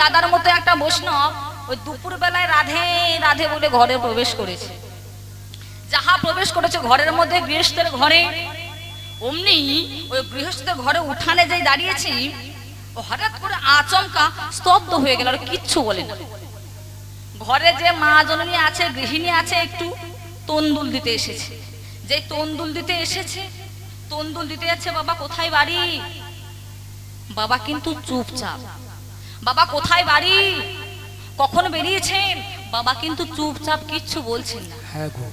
দাদার মতো একটা বৈষ্ণব ওই দুপুর বেলায় রাধে রাধে বলে ঘরে প্রবেশ করেছে। যাহা প্রবেশ করেছে ঘরের মধ্যে গৃহস্থের ঘরে, অমনি ওই গৃহস্থের ঘরে উঠানে যেই দাঁড়িয়েছি হঠাৎ করে আচমকা স্তব্ধ হয়ে গেল আর কিচ্ছু বলে না। ঘরে যে মা জননী আছে, গৃহিণী আছে, একটু তন্দুল দিতে এসেছে। যে তন্দুল দিতে এসেছে, তন্দুল দিতে যাচ্ছে বাবা, কোথায় বাড়ি? বাবা, কিন্তু চুপচাপ। বাবা কোথায় বাড়ি? কখন বেরিয়েছেন? বাবা কিন্তু চুপচাপ কিচ্ছু বলছেন না। হ্যাঁ গো।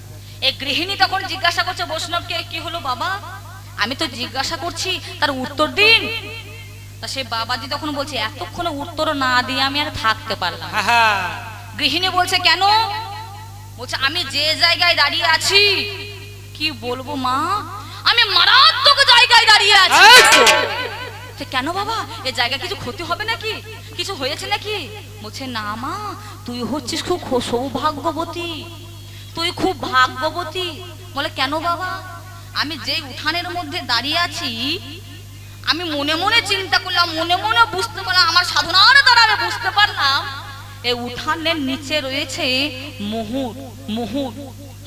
এই গৃহিণী তখন জিজ্ঞাসা করছে বৈষ্ণবকে কি হলো বাবা? আমি তো জিজ্ঞাসা করছি তার উত্তর দিন। তা সে বাবাজি তখন বলছে এতক্ষণ উত্তর না দিয়ে আমি আর থাকতে পারলাম না। হ্যাঁ গৃহিণী বলছে কেন? বলছে আমি যে জায়গায় দাঁড়িয়ে আছি কি বলব মা? আমি মারাত্মক জায়গায় দাঁড়িয়ে আছি। সে কেন বাবা? এ জায়গা কিছু ক্ষতি হবে নাকি? কিছু হয়েছে নাকি? বলছে, না মা, তুই হচ্ছিস খুব সৌভাগ্যবতী। তুই খুব ভাগ্যবতী। বলে, কেন বাবা? আমি যেই উঠানের মধ্যে দাঁড়িয়ে আছি, আমি মনে মনে চিন্তা করলাম, মনে মনে বুঝতে পারলাম, আমার সাধনার দ্বারা আমি বুঝতে পারলাম এই উঠানের নিচে রয়েছে মোহর মোহর।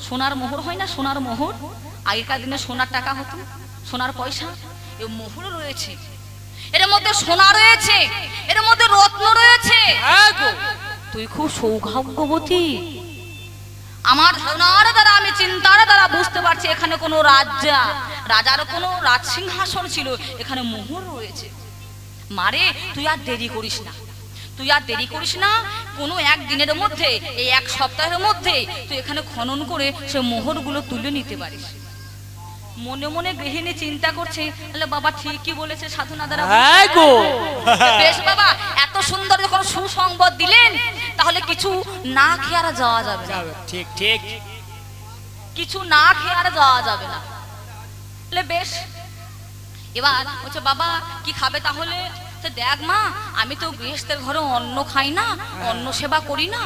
সোনার মোহর হয় না? সোনার মোহর? আগেকার দিনে সোনার টাকা হতো, সোনার পয়সা। এই মোহর রয়েছে। এর মধ্যে সোনা রয়েছে এর মধ্যে রত্ন রয়েছে। হ্যাঁ তুই খুব সৌভাগ্যবতী। আমার ধারণার দ্বারা আমি চিন্তার দ্বারা বুঝতে পারছি এখানে কোনো রাজা রাজার কোনো রাজসিংহাসন ছিল এখানে মোহর রয়েছে। মারে তুই আর দেরি করিস না। তুই আর দেরি করিস না কোনো এক দিনের মধ্যে এই এক সপ্তাহের মধ্যে তুই এখানে খনন করে সে মোহরগুলো তুলে নিতে পারিস। মনে মনে গৃহিণী চিন্তা করছে তাহলে বাবা ঠিকই বলেছে সাধনা দ্বারা হ্যাঁ গো। বেশ বাবা এত সুন্দর যখন সুসংবাদ দিলেন তাহলে কিছু না খেয়ে আর যাওয়া যাবে না। ঠিক ঠিক। কিছু না খেয়ে আর যাওয়া যাবে না। তাহলে বেশ এবার বলছে বাবা কি খাবে তাহলে? তো দেখ মা আমি তো গৃহস্থের ঘরে অন্ন খাই না অন্ন সেবা করি না।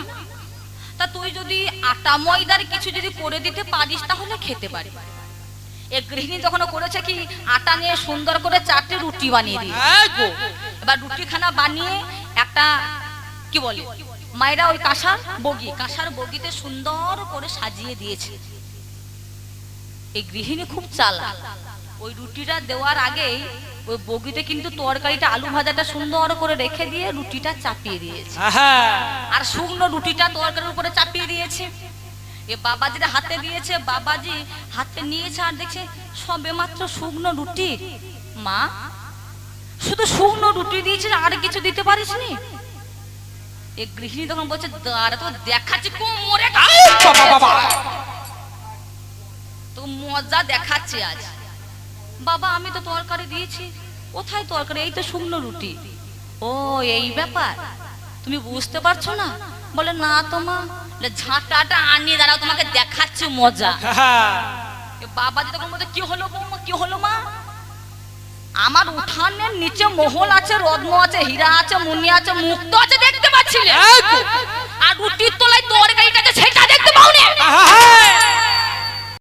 তা তুই যদি আটা ময়দার কিছু যদি করে দিতে পারিস তাহলে খেতে পারি এ গৃহিণী তখন করেছে কি? আটা নিয়ে সুন্দর করে চারটে রুটি বানিয়ে দিয়ে হ্যাঁ এবার রুটিখানা বানিয়ে একটা কি বলে? মায়েরা ওই কাঁসার বগি কাঁসার বগিতে সুন্দর করে সাজিয়ে দিয়েছে। এই গৃহিণী খুব চালা ওই রুটিটা দেওয়ার আগেই ওই বগিতে কিন্তু তরকারিটা আলু ভাজাটা সুন্দর করে রেখে দিয়ে রুটিটা চাপিয়ে দিয়েছে। হ্যাঁ। আর শুকনো রুটিটা তরকারির উপরে চাপিয়ে দিয়েছে। এ বাবাজির হাতে দিয়েছে বাবাজি হাতে নিয়েছে আর দেখছে সবে মাত্র শুকনো রুটি। মা শুধু শুকনো রুটি দিয়েছিস আর কিছু দিতে পারিস নি এ গৃহিণী তখন বলছে দাঁড়া তো দেখাচ্ছি কোমরে তো মজা দেখাচ্ছে আজ। বাবা আমি তো তরকারি দিয়েছি কোথায় তরকারি? এই তো শুকনো রুটি। ও এই ব্যাপার। তুমি বুঝতে পারছ না? বলে না তো মা বলে, ঝাঁটাটা আনিয়ে দাঁড়াও তোমাকে দেখাচ্ছে মজা। হ্যাঁ। বাবা যে তখন বলতে কি হলো বৌমা কি হলো মা? আমার উঠানের নিচে মহল আছে রত্ন আছে হীরা আছে মুনি আছে মুক্ত আছে দেখতে পাচ্ছিলে? আর রুটির তলায় তরকারিটা আছে সেটা দেখতে পাওনি? হ্যাঁ।